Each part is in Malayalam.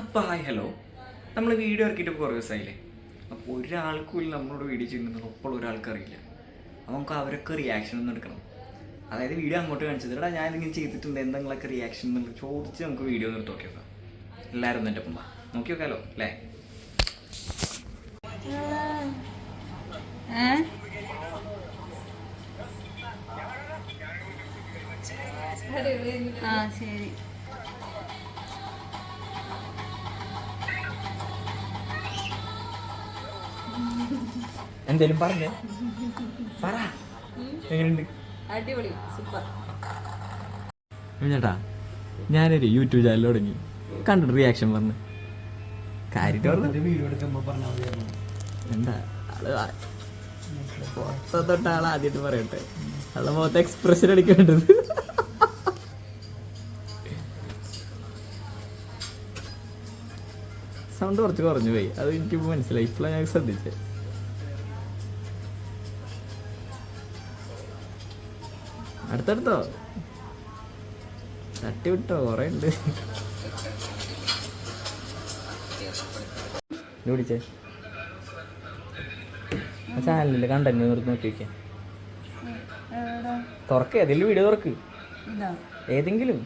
അപ്പോൾ ഹായ് ഹലോ നമ്മൾ വീഡിയോ ഇറക്കിയിട്ട് കുറേ ദിവസമായില്ലേ അപ്പോൾ ഒരാൾക്കും ഇല്ല നമ്മളോട് വീഡിയോ ചെയ്യുന്നത് ഒപ്പോൾ ഒരാൾക്ക് അറിയില്ല. അപ്പോൾ നമുക്ക് അവരൊക്കെ റിയാക്ഷൻ ഒന്നും എടുക്കണം. അതായത് വീഡിയോ അങ്ങോട്ട് കാണിച്ചത്. ഞാൻ ഇങ്ങനെ ചെയ്തിട്ടുണ്ട്. എന്തെങ്കിലുമൊക്കെ റിയാക്ഷൻ എന്നുള്ളത് ചോദിച്ച് നമുക്ക് വീഡിയോ ഒന്ന് എടുത്ത് നോക്കി നോക്കാം. എല്ലാവരും എന്റെ ഒപ്പം നോക്കി നോക്കാമല്ലോ അല്ലേ? ആ ശരി. എന്തേലും പറഞ്ഞേ. പറ. എങ്ങനെയുണ്ട്? അടിപൊളി. സൂപ്പർ. ചേട്ടാ ഞാനൊരു യൂട്യൂബ് ചാനൽ തുടങ്ങി. കണ്ടിട്ട് റിയാക്ഷൻ പറഞ്ഞു കാര്യമായിട്ട് പറഞ്ഞു എന്താ? ആൾ ആ- പുറത്തെ ആൾ ആദ്യമായിട്ട് പറയട്ടെ. ആളുടെ മുഖത്ത് എക്സ്പ്രഷൻ അടിക്കേണ്ടത്. സൗണ്ട് കുറച്ച് കുറഞ്ഞു പോയി. അത് എനിക്ക് മനസ്സിലായി. ഇപ്പോഴാണ് ഞാൻ ശ്രദ്ധിച്ചത് അടുത്തടുത്തോ? തട്ടി വിട്ടോ കുറേ ഉണ്ട്. പിടിച്ചേ. ആ ചാനലിൽ കണ്ടന്റ് നിർത്തി നോക്കി തുറക്ക തുറക്ക് ഏതെങ്കിലും വീഡിയോ തുറക്ക്. ഏതെങ്കിലും.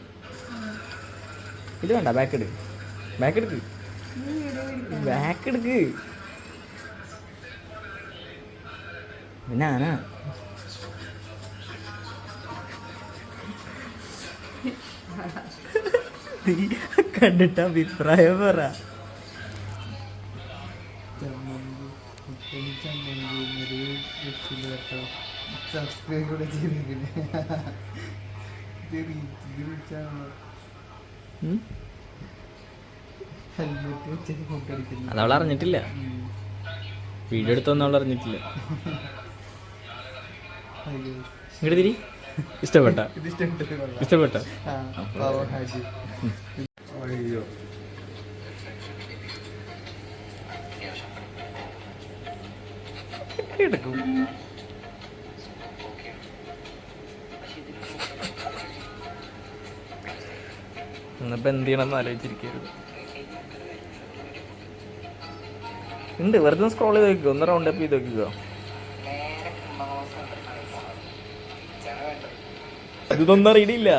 ഇത് വേണ്ട ബാക്ക് എടുക്ക് ബാക്ക് എടുക്ക് ബാക്ക് എടുക്ക് ഞാനാ. നീ കണ്ടിട്ട് അഭിപ്രായം പറ. സബ്സ്ക്രൈബ് കൂടെ അതവൾ അറിഞ്ഞിട്ടില്ല. വീഡിയോ എടുത്തൊന്നും അവൾ അറിഞ്ഞിട്ടില്ല. ഇങ്ങോട്ട് തിരി. ഇഷ്ടപ്പെട്ട? ഇഷ്ടപ്പെട്ട? അയ്യോ. എടുക്കും. ഇന്നിപ്പോ എന്ത് ചെയ്യണമെന്ന് ആലോചിച്ചിരിക്കരുത്. ഉണ്ട് വെറുതെ സ്ക്രോൾ ചെയ്ത് നോക്കിക്കോ. ഒന്ന് റൗണ്ട് അപ്പ് ചെയ്ത് നോക്കിക്കോ. ഇതൊന്നും അറിയില്ല.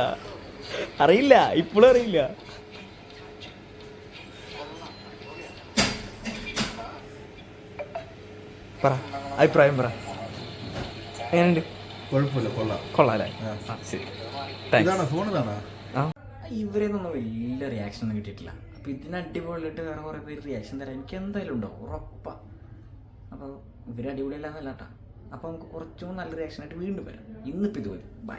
അറിയില്ല ഇപ്പോഴും അറിയില്ല. പറ അഭിപ്രായം പറ. എങ്ങനെയുണ്ട്? കുഴപ്പമില്ല കൊള്ളാം. കൊള്ളാല്ലേ ശരി. ഇവരെയൊന്നും വലിയ റിയാക്ഷൻ ഒന്നും കിട്ടിയിട്ടില്ല. അപ്പോൾ ഇതിന് അടിപൊളിയിട്ട് വേറെ കുറേ പേര് റിയാക്ഷൻ തരാം എനിക്ക് എന്തായാലും ഉണ്ടാവും ഉറപ്പാ. അപ്പോൾ ഇവർ അടിപൊളിയല്ലാന്നല്ല കേട്ടോ അപ്പോൾ നമുക്ക് കുറച്ചും നല്ല റിയാക്ഷൻ ആയിട്ട് വീണ്ടും വരാം. ഇന്നിപ്പോൾ ഇത് വരും ബൈ